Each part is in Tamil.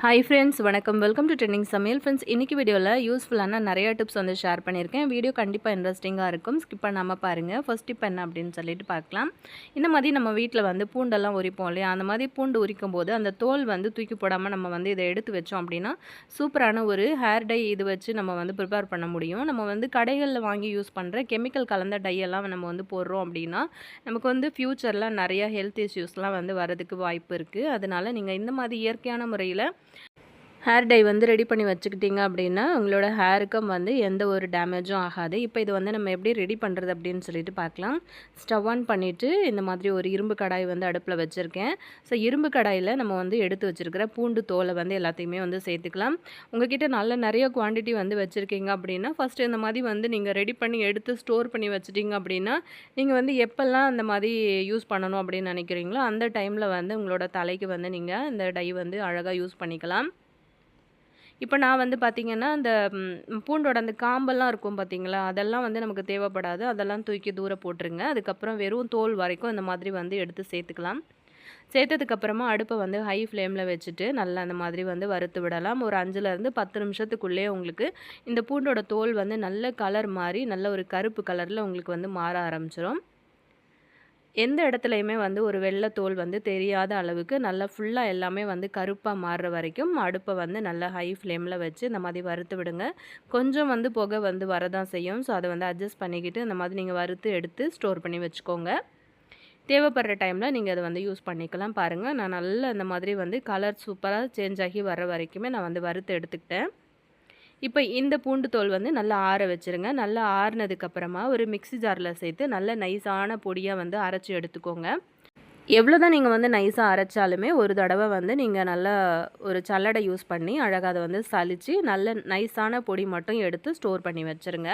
ஹாய் ஃப்ரெண்ட்ஸ் வணக்கம். வெல்கம் டு ட்ரெண்டிங் சமையல் ஃப்ரெண்ட்ஸ் இன்றைக்கி வீடியோவில் யூஸ்ஃபுல்லான நிறையா டிப்ஸ் வந்து ஷேர் பண்ணியிருக்கேன். வீடியோ கண்டிப்பாக இன்ட்ரெஸ்டிங்காக இருக்கும். ஸ்கிப் பண்ணாமல் பாருங்கள் ஃபஸ்ட் டிப் என்ன அப்படின்னு சொல்லிட்டு பார்க்கலாம். இந்த மாதிரி நம்ம வீட்டில் வந்து பூண்டெல்லாம் உரிப்போம் இல்லையா? அந்த மாதிரி பூண்டு உரிக்கும் போது அந்த தோல் வந்து தூக்கி போடாமல் நம்ம வந்து இதை எடுத்து வச்சோம் அப்படின்னா சூப்பரான ஒரு ஹேர் டை இது வச்சு நம்ம வந்து ப்ரிப்பேர் பண்ண முடியும். நம்ம வந்து கடைகளில் வாங்கி யூஸ் பண்ணுற கெமிக்கல் கலந்த டை எல்லாம் நம்ம வந்து போடுறோம் அப்படின்னா நமக்கு வந்து ஃப்யூச்சரில் நிறையா ஹெல்த் இஷ்யூஸ்லாம் வந்து வரதுக்கு வாய்ப்பு இருக்குது அதனால் நீங்கள் இந்த மாதிரி இயற்கையான முறையில் ஹேர் டை வந்து ரெடி பண்ணி வச்சுக்கிட்டிங்க அப்படின்னா உங்களோட ஹேருக்கும் வந்து எந்த ஒரு டேமேஜும் ஆகாது. இப்போ இது வந்து நம்ம எப்படி ரெடி பண்ணுறது அப்படின்னு சொல்லிட்டு பார்க்கலாம். ஸ்டவ் ஆன் பண்ணிவிட்டு இந்த மாதிரி ஒரு இரும்பு கடாய் வந்து அடுப்பில் வச்சுருக்கேன். ஸோ இரும்பு கடாயில் நம்ம வந்து எடுத்து வச்சுருக்கிற பூண்டு தோலை வந்து எல்லாத்தையுமே வந்து சேர்த்துக்கலாம். உங்ககிட்ட நல்ல நிறைய குவான்டிட்டி வந்து வச்சுருக்கீங்க அப்படின்னா ஃபஸ்ட்டு இந்த மாதிரி வந்து நீங்கள் ரெடி பண்ணி எடுத்து ஸ்டோர் பண்ணி வச்சுட்டிங்க அப்படின்னா நீங்கள் வந்து எப்போல்லாம் அந்த மாதிரி யூஸ் பண்ணணும் அப்படின்னு நினைக்கிறீங்களோ அந்த டைமில் வந்து உங்களோட தலைக்கு வந்து நீங்கள் இந்த டை வந்து அழகாக யூஸ் பண்ணிக்கலாம். இப்போ நான் வந்து பார்த்திங்கன்னா அந்த பூண்டோட அந்த காம்பெல்லாம் இருக்கும் பார்த்தீங்களா அதெல்லாம் வந்து நமக்கு தேவைப்படாது. அதெல்லாம் தூக்கி தூரம் போட்டுருங்க. அதுக்கப்புறம் வெறும் தோல் வரைக்கும் இந்த மாதிரி வந்து எடுத்து சேர்த்துக்கலாம். சேர்த்ததுக்கப்புறமா அடுப்பை வந்து ஹை ஃப்ளேமில் வச்சுட்டு நல்லா அந்த மாதிரி வந்து வறுத்து விடலாம். ஒரு அஞ்சுலேருந்து பத்து நிமிஷத்துக்குள்ளேயே உங்களுக்கு இந்த பூண்டோட தோல் வந்து நல்ல கலர் மாறி நல்ல ஒரு கருப்பு கலரில் உங்களுக்கு வந்து மாற ஆரம்பிச்சிடும் எந்த இடத்துலையுமே வந்து ஒரு வெள்ளை தோல் வந்து தெரியாத அளவுக்கு நல்லா ஃபுல்லாக எல்லாமே வந்து கருப்பாக மாறுற வரைக்கும் அடுப்பை வந்து நல்லா ஹை ஃப்ளேமில் வச்சு இந்த மாதிரி வறுத்து விடுங்க. கொஞ்சம் வந்து புகை வந்து வரதான் செய்யும். ஸோ அதை வந்து அட்ஜஸ்ட் பண்ணிக்கிட்டு இந்த மாதிரி நீங்கள் வறுத்து எடுத்து ஸ்டோர் பண்ணி வச்சுக்கோங்க. தேவைப்படுற டைமில் நீங்கள் அதை வந்து யூஸ் பண்ணிக்கலாம். பாருங்கள் நான் நல்லா இந்த மாதிரி வந்து கலர் சூப்பராக சேஞ்ச் ஆகி வர வரைக்குமே நான் வந்து வறுத்து எடுத்துக்கிட்டேன். இப்போ இந்த பூண்டு தோல் வந்து நல்லா ஆற வச்சுருங்க. நல்லா ஆறுனதுக்கப்புறமா ஒரு மிக்ஸி ஜாரில் சேர்த்து நல்ல நைஸான பொடியாக வந்து அரைச்சி எடுத்துக்கோங்க. எவ்வளோ தான் நீங்கள் வந்து நைஸாக அரைச்சாலுமே ஒரு தடவை வந்து நீங்கள் நல்லா ஒரு சல்லடை யூஸ் பண்ணி அழகாக அதை வந்து சலித்து நல்ல நைஸான பொடி மட்டும் எடுத்து ஸ்டோர் பண்ணி வச்சுருங்க.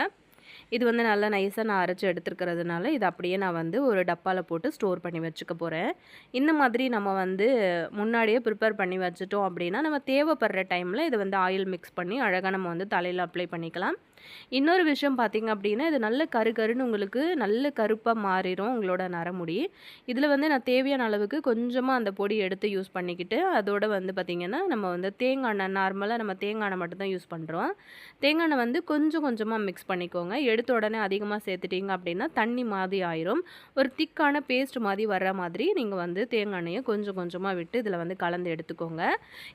இது வந்து நல்லா நைஸாக நான் அரைச்சி எடுத்துருக்கிறதுனால இது அப்படியே நான் வந்து ஒரு டப்பாவில் போட்டு ஸ்டோர் பண்ணி வச்சுக்க போகிறேன் இந்த மாதிரி நம்ம வந்து முன்னாடியே ப்ரிப்பேர் பண்ணி வச்சுட்டோம் அப்படின்னா நம்ம தேவைப்படுற டைமில் இதை வந்து ஆயில் மிக்ஸ் பண்ணி அழகாக நம்ம வந்து தலையில் அப்ளை பண்ணிக்கலாம். இன்னொரு விஷயம் பார்த்தீங்க அப்படின்னா இது நல்ல கரு கருன்னு உங்களுக்கு நல்ல கருப்பாக மாறிடும் உங்களோட நரமுடி. இதில் வந்து நான் தேவையான அளவுக்கு கொஞ்சமாக அந்த பொடி எடுத்து யூஸ் பண்ணிக்கிட்டு அதோட வந்து பார்த்திங்கன்னா நம்ம வந்து தேங்காய் எண்ணெய் நார்மலாக நம்ம தேங்காய் எண்ணெய் மட்டும் தான் யூஸ் பண்ணுறோம் தேங்காய் எண்ணெய் வந்து கொஞ்சம் கொஞ்சமாக மிக்ஸ் பண்ணிக்கோங்க. எடுத்த உடனே அதிகமாக சேர்த்துட்டிங்க அப்படின்னா தண்ணி மாதிரி ஆயிரும். ஒரு திக்கான பேஸ்ட் மாதிரி வர்ற மாதிரி நீங்கள் வந்து தேங்காய் எண்ணெயை கொஞ்சம் கொஞ்சமாக விட்டு இதில் வந்து கலந்து எடுத்துக்கோங்க.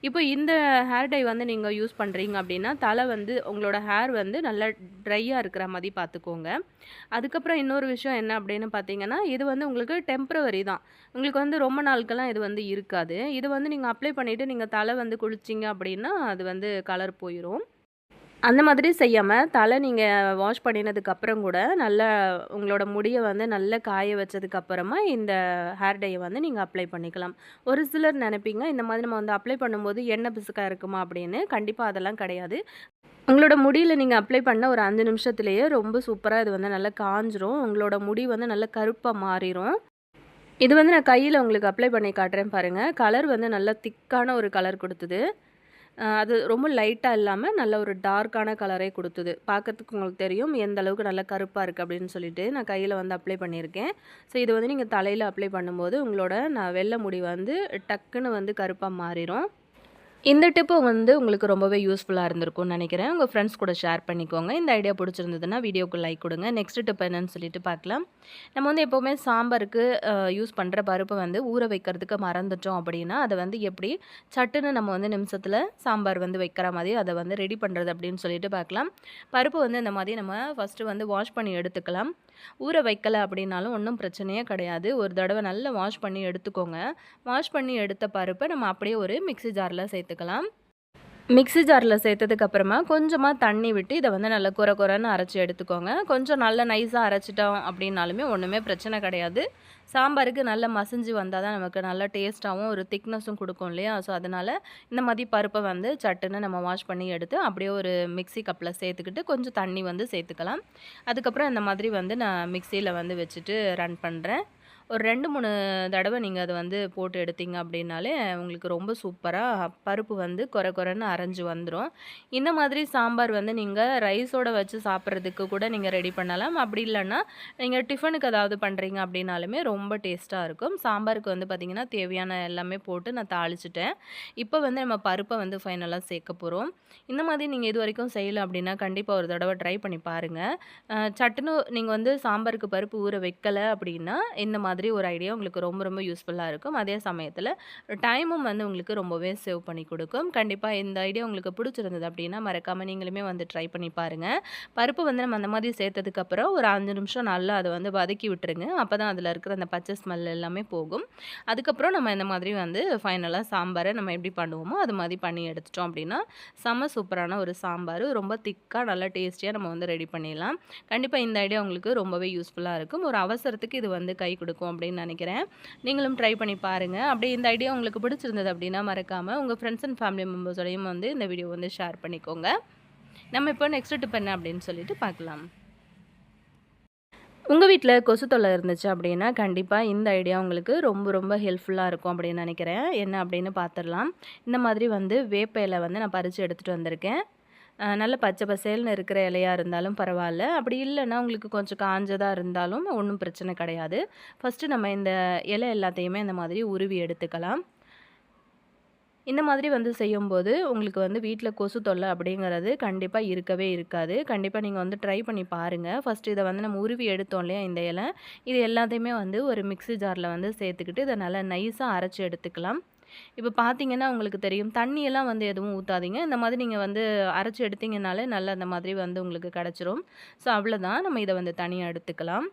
இப்போ இந்த ஹேர் டை வந்து நீங்கள் யூஸ் பண்ணுறீங்க அப்படின்னா தலை வந்து உங்களோட ஹேர் வந்து நல்லா நல்லா ட்ரையாக இருக்கிற மாதிரி பார்த்துக்கோங்க. அதுக்கப்புறம் இன்னொரு விஷயம் என்ன அப்படின்னு பார்த்தீங்கன்னா இது வந்து உங்களுக்கு டெம்ப்ரவரி தான். உங்களுக்கு வந்து ரொம்ப நாளுக்கெல்லாம் இது வந்து இருக்காது. இது வந்து நீங்கள் அப்ளை பண்ணிவிட்டு நீங்கள் தலை வந்து குளிச்சிங்க அப்படின்னா அது வந்து கலர் போயிடும் அந்த மாதிரி செய்யாமல் தலை நீங்கள் வாஷ் பண்ணினதுக்கப்புறம் கூட நல்லா உங்களோட முடியை வந்து நல்லா காய வச்சதுக்கப்புறமா இந்த ஹேர் டையை வந்து நீங்கள் அப்ளை பண்ணிக்கலாம். ஒரு சிலர் நினைப்பீங்க இந்த மாதிரி நம்ம வந்து அப்ளை பண்ணும்போது எண்ணெய் பிசுக்காக இருக்குமா அப்படின்னு. கண்டிப்பாக அதெல்லாம் கிடையாது. உங்களோட முடியில் நீங்கள் அப்ளை பண்ண ஒரு அஞ்சு நிமிஷத்துலேயே ரொம்ப சூப்பராக இது வந்து நல்லா காஞ்சிரும். உங்களோட முடி வந்து நல்லா கருப்பாக மாறிடும் இது வந்து நான் கையில் உங்களுக்கு அப்ளை பண்ணி காட்டுறேன் பாருங்கள் கலர் வந்து நல்லா திக்கான ஒரு கலர் கொடுத்தது. அது ரொம்ப லைட்டாக இல்லாமல் நல்ல ஒரு டார்க்கான கலரே கொடுத்தது. பார்க்கறதுக்கு உங்களுக்கு தெரியும் எந்த அளவுக்கு நல்லா கருப்பாக இருக்குது அப்படின்னு சொல்லிட்டு நான் கையில் வந்து அப்ளை பண்ணியிருக்கேன். ஸோ இது வந்து நீங்கள் தலையில் அப்ளை பண்ணும்போது உங்களோட நான் வெள்ளை முடி வந்து டக்குன்னு வந்து கருப்பாக மாறிடும் இந்த டிப்பு வந்து உங்களுக்கு ரொம்பவே யூஸ்ஃபுல்லாக இருந்திருக்கும்னு நினைக்கிறேன். உங்கள் ஃப்ரெண்ட்ஸ் கூட ஷேர் பண்ணிக்கோங்க. இந்த ஐடியா பிடிச்சிருந்ததுன்னா வீடியோக்கு லைக் கொடுங்க. நெக்ஸ்ட் டிப் என்னன்னு சொல்லிட்டு பார்க்கலாம். நம்ம வந்து எப்போவுமே சாம்பாருக்கு யூஸ் பண்ணுற பருப்பை வந்து ஊற வைக்கிறதுக்கு மறந்துட்டோம் அப்படின்னா அதை வந்து எப்படி சட்டுன்னு நம்ம வந்து நிமிஷத்தில் சாம்பார் வந்து வைக்கிற மாதிரி அதை வந்து ரெடி பண்ணுறது அப்படின்னு சொல்லிட்டு பார்க்கலாம். பருப்பு வந்து இந்த மாதிரி நம்ம ஃபஸ்ட்டு வந்து வாஷ் பண்ணி எடுத்துக்கலாம். ஊற வைக்கல அப்படின்னாலும் ஒன்றும் பிரச்சனையே கிடையாது. ஒரு தடவை நல்லா வாஷ் பண்ணி எடுத்துக்கோங்க. வாஷ் பண்ணி எடுத்த பருப்பை நம்ம அப்படியே ஒரு மிக்ஸி ஜாரில் சேர்த்துக்கலாம் மிக்ஸி ஜாரில் சேர்த்ததுக்கப்புறமா கொஞ்சமாக தண்ணி விட்டு இதை வந்து நல்லா குறை குறைன்னு அரைச்சி எடுத்துக்கோங்க. கொஞ்சம் நல்லா நைஸாக அரைச்சிட்டோம் அப்படின்னாலுமே ஒன்றுமே பிரச்சனை கிடையாது. சாம்பாருக்கு நல்லா மசிஞ்சு வந்தால் தான் நமக்கு நல்லா டேஸ்ட்டாகவும் ஒரு திக்னஸும் கொடுக்கும் இல்லையா? ஸோ அதனால் இந்த மாதிரி பருப்பை வந்து சட்டுன்னு நம்ம வாஷ் பண்ணி எடுத்து அப்படியே ஒரு மிக்ஸி கப்பில் சேர்த்துக்கிட்டு கொஞ்சம் தண்ணி வந்து சேர்த்துக்கலாம். அதுக்கப்புறம் இந்த மாதிரி வந்து நான் மிக்சியில் வந்து வச்சுட்டு ரன் பண்ணுறேன் ஒரு ரெண்டு மூணு தடவை நீங்கள் அதை வந்து போட்டு எடுத்தீங்க அப்படின்னாலே உங்களுக்கு ரொம்ப சூப்பராக பருப்பு வந்து குறை குறைன்னு அரைஞ்சி வந்துடும் இந்த மாதிரி சாம்பார் வந்து நீங்கள் ரைஸோட வச்சு சாப்பிட்றதுக்கு கூட நீங்கள் ரெடி பண்ணலாம். அப்படி இல்லைன்னா நீங்கள் டிஃபனுக்கு ஏதாவது பண்ணுறீங்க அப்படின்னாலுமே ரொம்ப டேஸ்ட்டாக இருக்கும். சாம்பாருக்கு வந்து பார்த்திங்கன்னா தேவையான எல்லாமே போட்டு நான் தாளிச்சிட்டேன். இப்போ வந்து நம்ம பருப்பை வந்து ஃபைனலாக சேர்க்க போகிறோம் இந்த மாதிரி நீங்கள் இது வரைக்கும் செய்யலை அப்படின்னா கண்டிப்பாக ஒரு தடவை ட்ரை பண்ணி பாருங்கள் சட்டுன்னு நீங்கள் வந்து சாம்பாருக்கு பருப்பு ஊற வைக்கலை அப்படின்னா இந்த மாதிரி மாதிரி ஒரு ஐடியா உங்களுக்கு ரொம்ப ரொம்ப யூஸ்ஃபுல்லாக இருக்கும். அதே சமயத்தில் டைமும் வந்து உங்களுக்கு ரொம்பவே சேவ் பண்ணி கொடுக்கும். கண்டிப்பாக இந்த ஐடியா உங்களுக்கு பிடிச்சிருந்தது அப்படின்னா மறக்காமல் நீங்களுமே வந்து ட்ரை பண்ணி பாருங்கள் பருப்பு வந்து நம்ம அந்த மாதிரி சேர்த்ததுக்கப்புறம் ஒரு அஞ்சு நிமிஷம் நல்லா அதை வந்து வதக்கி விட்டுருங்க. அப்போ தான் அதில் இருக்கிற அந்த பச்சை ஸ்மெல் எல்லாமே போகும். அதுக்கப்புறம் நம்ம இந்த மாதிரி வந்து ஃபைனலாக சாம்பாரை நம்ம எப்படி பண்ணுவோமோ அது மாதிரி பண்ணி எடுத்துட்டோம் அப்படின்னா செம்ம சூப்பரான ஒரு சாம்பார். ரொம்ப திக்காக நல்லா டேஸ்டியாக நம்ம வந்து ரெடி பண்ணிடலாம். கண்டிப்பாக இந்த ஐடியா உங்களுக்கு ரொம்பவே யூஸ்ஃபுல்லாக இருக்கும். ஒரு அவசரத்துக்கு இது வந்து கை கொடுக்கும். அப்படின்னு நினைக்கிறேன். நீங்களும் ட்ரை பண்ணி பாருங்கள் அப்படியே இந்த ஐடியா உங்களுக்கு பிடிச்சிருந்தது அப்படின்னா மறக்காமல் உங்கள் ஃப்ரெண்ட்ஸ் அண்ட் ஃபேமிலி மெம்பர்ஸோடையும் வந்து இந்த வீடியோ வந்து ஷேர் பண்ணிக்கோங்க. நம்ம இப்போ நெக்ஸ்ட் டிப் என்ன அப்படின்னு சொல்லிட்டு பார்க்கலாம். உங்கள் வீட்டில் கொசு தொல்லை இருந்துச்சு அப்படின்னா கண்டிப்பாக இந்த ஐடியா உங்களுக்கு ரொம்ப ரொம்ப ஹெல்ப்ஃபுல்லாக இருக்கும் அப்படின்னு நினைக்கிறேன். என்ன அப்படின்னு பார்த்துடலாம். இந்த மாதிரி வந்து வேப்ப இலை வந்து நான் பறித்து எடுத்துகிட்டு வந்திருக்கேன். நல்ல பச்சை பசேல்னு இருக்கிற இலையாக இருந்தாலும் பரவாயில்ல அப்படி இல்லைன்னா உங்களுக்கு கொஞ்சம் காஞ்சதாக இருந்தாலும் ஒன்றும் பிரச்சனை கிடையாது. ஃபஸ்ட்டு நம்ம இந்த இலை எல்லாத்தையுமே இந்த மாதிரி உருவி எடுத்துக்கலாம். இந்த மாதிரி வந்து செய்யும்போது உங்களுக்கு வந்து வீட்டில் கொசு தொல்லை அப்படிங்கிறது கண்டிப்பாக இருக்கவே இருக்காது. கண்டிப்பாக நீங்கள் வந்து ட்ரை பண்ணி பாருங்கள் ஃபஸ்ட்டு இதை வந்து நம்ம உருவி எடுத்தோம் இல்லையா இந்த இலை? இது எல்லாத்தையுமே வந்து ஒரு மிக்ஸி ஜாரில் வந்து சேர்த்துக்கிட்டு இதை நல்லா நைஸாக அரைச்சி எடுத்துக்கலாம். இப்போ பார்த்தீங்கன்னா உங்களுக்கு தெரியும். தண்ணியெல்லாம் வந்து எதுவும் ஊற்றாதீங்க இந்த மாதிரி நீங்கள் வந்து அரைச்சி எடுத்தீங்கனாலே நல்லா அந்த மாதிரி வந்து உங்களுக்கு கிடச்சிரும். ஸோ அவ்வளோதான் நம்ம இதை வந்து தனியாக எடுத்துக்கலாம்.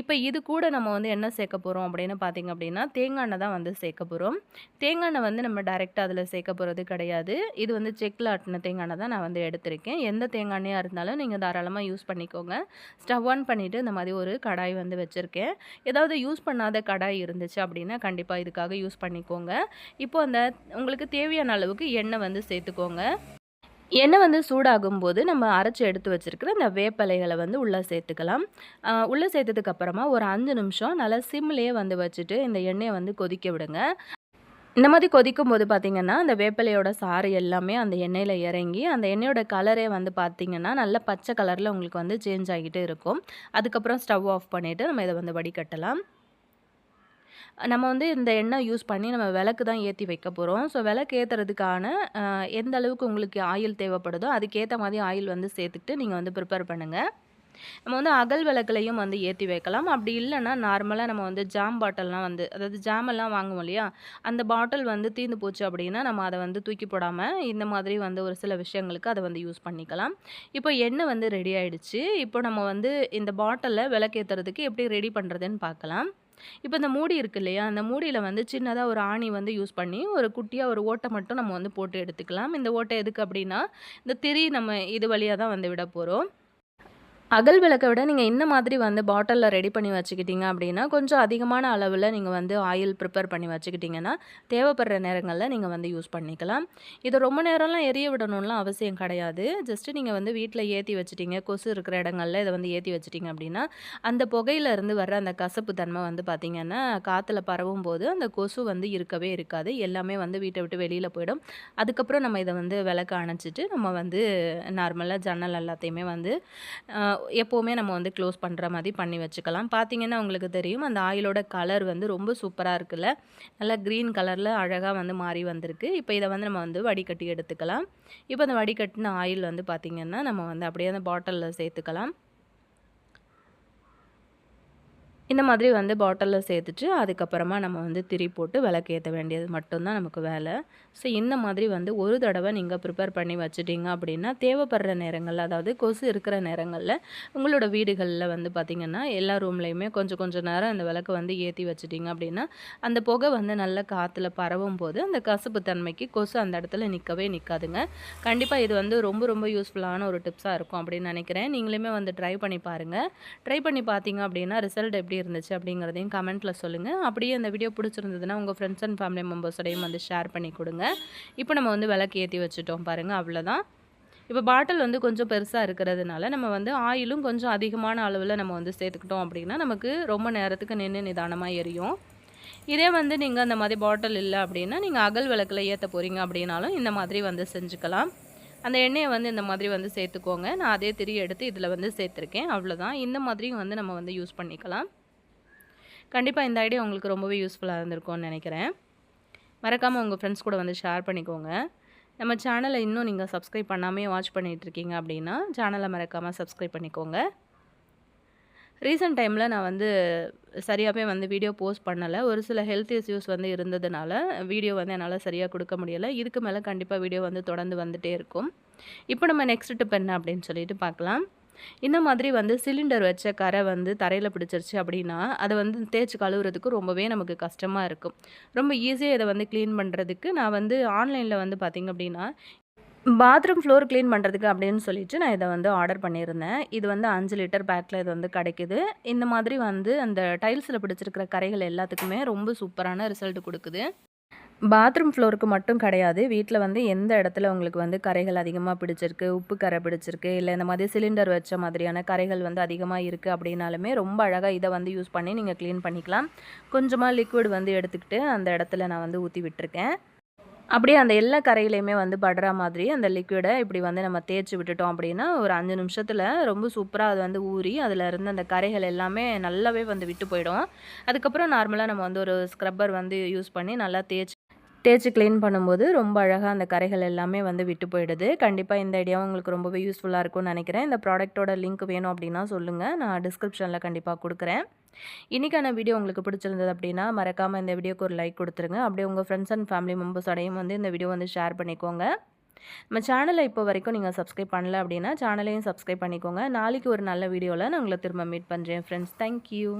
இப்போ இது கூட நம்ம வந்து என்ன சேர்க்க போகிறோம் அப்படின்னு பார்த்தீங்க அப்படின்னா தேங்காய் எண்ணெய் தான் வந்து சேர்க்க போகிறோம் தேங்காய் எண்ணெய் வந்து நம்ம டைரெக்டாக அதில் சேர்க்க போகிறது கிடையாது. இது வந்து செக்கில் ஆட்டின தேங்காய் எண்ணெய் தான் நான் வந்து எடுத்திருக்கேன். எந்த தேங்காய் எண்ணெயாக இருந்தாலும் நீங்கள் தாராளமாக யூஸ் பண்ணிக்கோங்க. ஸ்டவ் ஆன் பண்ணிவிட்டு இந்த மாதிரி ஒரு கடாய் வந்து வச்சுருக்கேன். ஏதாவது யூஸ் பண்ணாத கடாய் இருந்துச்சு அப்படின்னா கண்டிப்பாக இதுக்காக யூஸ் பண்ணிக்கோங்க. இப்போ அந்த உங்களுக்கு தேவையான அளவுக்கு எண்ணெய் வந்து சேர்த்துக்கோங்க. எண்ணெய் வந்து சூடாகும் போது நம்ம அரைச்சி எடுத்து வச்சுருக்கிற இந்த வேப்பலைகளை வந்து உள்ளே சேர்த்துக்கலாம். உள்ளே சேர்த்ததுக்கு அப்புறமா ஒரு அஞ்சு நிமிஷம் நல்லா சிம்லேயே வந்து வச்சுட்டு இந்த எண்ணெயை வந்து கொதிக்க விடுங்க. இந்த மாதிரி கொதிக்கும் போது பார்த்திங்கன்னா அந்த வேப்பிலையோட சாறு எல்லாமே அந்த எண்ணெயில் இறங்கி அந்த எண்ணெயோட கலரே வந்து பார்த்திங்கன்னா நல்ல பச்சை கலரில் உங்களுக்கு வந்து சேஞ்ச் ஆகிட்டு இருக்கும். அதுக்கப்புறம் ஸ்டவ் ஆஃப் பண்ணிவிட்டு நம்ம இதை வந்து வடிகட்டலாம். நம்ம வந்து இந்த எண்ணெய் யூஸ் பண்ணி நம்ம விளக்கு தான் ஏற்றி வைக்க போகிறோம் ஸோ விளக்கு ஏற்றுறதுக்கான எந்த அளவுக்கு உங்களுக்கு ஆயில் தேவைப்படுதோ அதுக்கேற்ற மாதிரி ஆயில் வந்து சேர்த்துக்கிட்டு நீங்கள் வந்து ப்ரிப்பேர் பண்ணுங்கள் நம்ம வந்து அகல் விளக்குலையும் வந்து ஏற்றி வைக்கலாம். அப்படி இல்லைன்னா நார்மலாக நம்ம வந்து ஜாம் பாட்டில்லாம் வந்து அதாவது ஜாமெல்லாம் வாங்குவோம் இல்லையா? அந்த பாட்டில் வந்து தீர்ந்து போச்சு அப்படின்னா நம்ம அதை வந்து தூக்கி போடாமல் இந்த மாதிரி வந்து ஒரு சில விஷயங்களுக்கு அதை வந்து யூஸ் பண்ணிக்கலாம். இப்போ எண்ணெய் வந்து ரெடி ஆகிடுச்சு இப்போ நம்ம வந்து இந்த பாட்டிலில் விளக்கேற்றுறதுக்கு எப்படி ரெடி பண்ணுறதுன்னு பார்க்கலாம். இப்போ இந்த மூடி இருக்கு இல்லையா? அந்த மூடியில் வந்து சின்னதாக ஒரு ஆணி வந்து யூஸ் பண்ணி ஒரு குட்டியாக ஒரு ஓட்டை மட்டும் நம்ம வந்து போட்டு எடுத்துக்கலாம். இந்த ஓட்டை எதுக்கு அப்படின்னா இந்த திரி நம்ம இது வழியாக தான் வந்து விட போகிறோம் அகல் விளக்கை விட நீங்கள் இந்த மாதிரி வந்து பாட்டிலில் ரெடி பண்ணி வச்சுக்கிட்டீங்க அப்படின்னா கொஞ்சம் அதிகமான அளவில் நீங்கள் வந்து ஆயில் ப்ரிப்பேர் பண்ணி வச்சுக்கிட்டிங்கன்னா தேவைப்படுற நேரங்களில் நீங்கள் வந்து யூஸ் பண்ணிக்கலாம். இதை ரொம்ப நேரம்லாம் எரிய விடணும்லாம் அவசியம் கிடையாது. ஜஸ்ட்டு நீங்கள் வந்து வீட்டில் ஏற்றி வச்சுட்டீங்க கொசு இருக்கிற இடங்களில் இதை வந்து ஏற்றி வச்சிட்டிங்க அப்படின்னா அந்த புகையில இருந்து வர்ற அந்த கசப்பு தன்மை வந்து பார்த்திங்கன்னா காற்றுல பரவும் போது அந்த கொசு வந்து இருக்கவே இருக்காது. எல்லாமே வந்து வீட்டை விட்டு வெளியில் போயிடும். அதுக்கப்புறம் நம்ம இதை வந்து விளக்க அணைச்சிட்டு நம்ம வந்து நார்மலாக ஜன்னல் எல்லாத்தையுமே வந்து எப்போவுமே நம்ம வந்து க்ளோஸ் பண்ணுற மாதிரி பண்ணி வச்சுக்கலாம். பார்த்திங்கன்னா உங்களுக்கு தெரியும் அந்த ஆயிலோட கலர் வந்து ரொம்ப சூப்பராக இருக்குல்ல? நல்லா க்ரீன் கலரில் அழகாக வந்து மாறி வந்திருக்கு. இப்போ இதை வந்து நம்ம வந்து வடிகட்டி எடுத்துக்கலாம். இப்போ அந்த வடிகட்டின ஆயில் வந்து பார்த்திங்கன்னா நம்ம வந்து அப்படியே அந்த பாட்டிலில் சேர்த்துக்கலாம். இந்த மாதிரி வந்து பாட்டிலில் சேர்த்துட்டு அதுக்கப்புறமா நம்ம வந்து திரி போட்டு விளக்கேற்ற வேண்டியது மட்டும்தான் நமக்கு வேலை. ஸோ இந்த மாதிரி வந்து ஒரு தடவை நீங்கள் ப்ரிப்பேர் பண்ணி வச்சுட்டீங்க அப்படின்னா தேவைப்படுற நேரங்களில் அதாவது கொசு இருக்கிற நேரங்களில் உங்களோட வீடுகளில் வந்து பார்த்திங்கன்னா எல்லா ரூம்லேயுமே கொஞ்சம் கொஞ்சம் நேரம் அந்த விளக்கு வந்து ஏற்றி வச்சுட்டிங்க அப்படின்னா அந்த புகை வந்து நல்ல காற்றுல பரவும் போது அந்த கசப்பு தன்மைக்கு கொசு அந்த இடத்துல நிற்கவே நிற்காதுங்க கண்டிப்பாக இது வந்து ரொம்ப ரொம்ப யூஸ்ஃபுல்லான ஒரு டிப்ஸாக இருக்கும் அப்படின்னு நினைக்கிறேன். நீங்களுமே வந்து ட்ரை பண்ணி பாருங்கள் ட்ரை பண்ணி பார்த்தீங்க அப்படின்னா ரிசல்ட் எப்படி இருந்துச்சு அப்படிங்கிறதையும் கமெண்ட்டில் சொல்லுங்கள் அப்படியே அந்த வீடியோ பிடிச்சிருந்ததுன்னா உங்கள் ஃப்ரெண்ட்ஸ் அண்ட் ஃபேமிலி மெம்பர்ஸோடையும் வந்து ஷேர் பண்ணி கொடுங்க. இப்போ நம்ம வந்து விளக்கு ஏற்றி வச்சுட்டோம் பாருங்கள் அவ்வளோதான் இப்போ பாட்டில் வந்து கொஞ்சம் பெருசாக இருக்கிறதுனால நம்ம வந்து ஆயிலும் கொஞ்சம் அதிகமான அளவில் நம்ம வந்து சேர்த்துக்கிட்டோம் அப்படின்னா நமக்கு ரொம்ப நேரத்துக்கு நின்று நிதானமாக எரியும். இதே வந்து நீங்கள் அந்த மாதிரி பாட்டில் இல்லை அப்படின்னா நீங்கள் அகல் விளக்கில் ஏற்ற போகிறீங்க அப்படின்னாலும் இந்த மாதிரி வந்து செஞ்சுக்கலாம். அந்த எண்ணெயை வந்து இந்த மாதிரி வந்து சேர்த்துக்கோங்க. நான் அதே திரி எடுத்து இதில் வந்து சேர்த்துருக்கேன். அவ்வளோதான் இந்த மாதிரியும் வந்து நம்ம வந்து யூஸ் பண்ணிக்கலாம். கண்டிப்பாக இந்த ஐடியா உங்களுக்கு ரொம்பவே யூஸ்ஃபுல்லாக இருந்திருக்கும்னு நினைக்கிறேன். மறக்காமல் உங்கள் ஃப்ரெண்ட்ஸ் கூட வந்து ஷேர் பண்ணிக்கோங்க. நம்ம சேனலை இன்னும் நீங்கள் சப்ஸ்கிரைப் பண்ணாமே வாட்ச் பண்ணிகிட்ருக்கீங்க அப்படின்னா சேனலை மறக்காமல் சப்ஸ்கிரைப் பண்ணிக்கோங்க. ரீசெண்ட் டைமில் நான் வந்து சரியாகவே வந்து வீடியோ போஸ்ட் பண்ணலை. ஒரு சில ஹெல்த் இஷ்யூஸ் வந்து இருந்ததுனால வீடியோ வந்து என்னால் சரியாக கொடுக்க முடியலை. இதுக்கு மேலே கண்டிப்பாக வீடியோ வந்து தொடர்ந்து வந்துகிட்டே இருக்கும். இப்போ நம்ம நெக்ஸ்ட் டிப் என்ன அப்படின்னு சொல்லிட்டு பார்க்கலாம். இந்த மாதிரி வந்து சிலிண்டர் வச்ச கரை வந்து தரையில் பிடிச்சிருச்சு அப்படின்னா அதை வந்து தேய்ச்சி கழுவுறதுக்கு ரொம்பவே நமக்கு கஷ்டமாக இருக்கும். ரொம்ப ஈஸியாக இதை வந்து க்ளீன் பண்ணுறதுக்கு நான் வந்து ஆன்லைனில் வந்து பார்த்திங்க அப்படின்னா பாத்ரூம் ஃப்ளோர் க்ளீன் பண்ணுறதுக்கு அப்படின்னு சொல்லிட்டு நான் இதை வந்து ஆர்டர் பண்ணியிருந்தேன். இது வந்து அஞ்சு லிட்டர் பேக்கில் இது வந்து கிடைக்குது. இந்த மாதிரி வந்து அந்த டைல்ஸில் பிடிச்சிருக்கிற கரைகள் எல்லாத்துக்குமே ரொம்ப சூப்பரான ரிசல்ட் கொடுக்குது. பாத்ரூம் ஃப்ளோருக்கு மட்டும் கிடையாது. வீட்டில் வந்து எந்த இடத்துல உங்களுக்கு வந்து கரைகள் அதிகமாக பிடிச்சிருக்கு உப்பு கரை பிடிச்சிருக்கு இல்லை இந்த மாதிரி சிலிண்டர் வச்ச மாதிரியான கரைகள் வந்து அதிகமாக இருக்குது அப்படின்னாலுமே ரொம்ப அழகாக இதை வந்து யூஸ் பண்ணி நீங்கள் க்ளீன் பண்ணிக்கலாம். கொஞ்சமாக லிக்விட் வந்து எடுத்துக்கிட்டு அந்த இடத்துல நான் வந்து ஊற்றி விட்டுருக்கேன். அப்படியே அந்த எல்லா கரையிலையுமே வந்து படுற மாதிரி அந்த லிக்விடை இப்படி வந்து நம்ம தேய்ச்சி விட்டுட்டோம் அப்படின்னா ஒரு அஞ்சு நிமிஷத்தில் ரொம்ப சூப்பராக அது வந்து ஊறி அதில் இருந்து அந்த கரைகள் எல்லாமே நல்லாவே வந்து விட்டு போயிடும். அதுக்கப்புறம் நார்மலாக நம்ம வந்து ஒரு ஸ்க்ரப்பர் வந்து யூஸ் பண்ணி நல்லா தேய்ச்சி தேய்ச்சி க்ளீன் பண்ணும்போது ரொம்ப அழகாக அந்த கரைகள் எல்லாமே வந்து விட்டு போயிடுது. கண்டிப்பாக இந்த ஐடியாவும் உங்களுக்கு ரொம்பவே யூஸ்ஃபுல்லாக இருக்கும்னு நினைக்கிறேன். இந்த ப்ராடக்ட்டோட லிங்க் வேணும் அப்படின்னா சொல்லுங்கள் நான் டிஸ்கிரிப்ஷனில் கண்டிப்பாக கொடுக்குறேன். இன்றைக்கான வீடியோ உங்களுக்கு பிடிச்சிருந்தது அப்படின்னா மறக்காமல் இந்த வீடியோக்கு ஒரு லைக் கொடுத்துருங்க. அப்படியே உங்கள் ஃப்ரெண்ட்ஸ் அண்ட் ஃபேமிலி மெம்பர்ஸோடையும் வந்து இந்த வீடியோ வந்து ஷேர் பண்ணிக்கோங்க. நம்ம சேனலை இப்போ வரைக்கும் நீங்கள் சப்ஸ்கிரைப் பண்ணல அப்படின்னா சேனலையும் சப்ஸ்கிரைப் பண்ணிக்கோங்க. நாளைக்கு ஒரு நல்ல வீடியோவில் நான் உங்களை திரும்ப மீட் பண்ணுறேன் ஃப்ரெண்ட்ஸ் தேங்க்யூ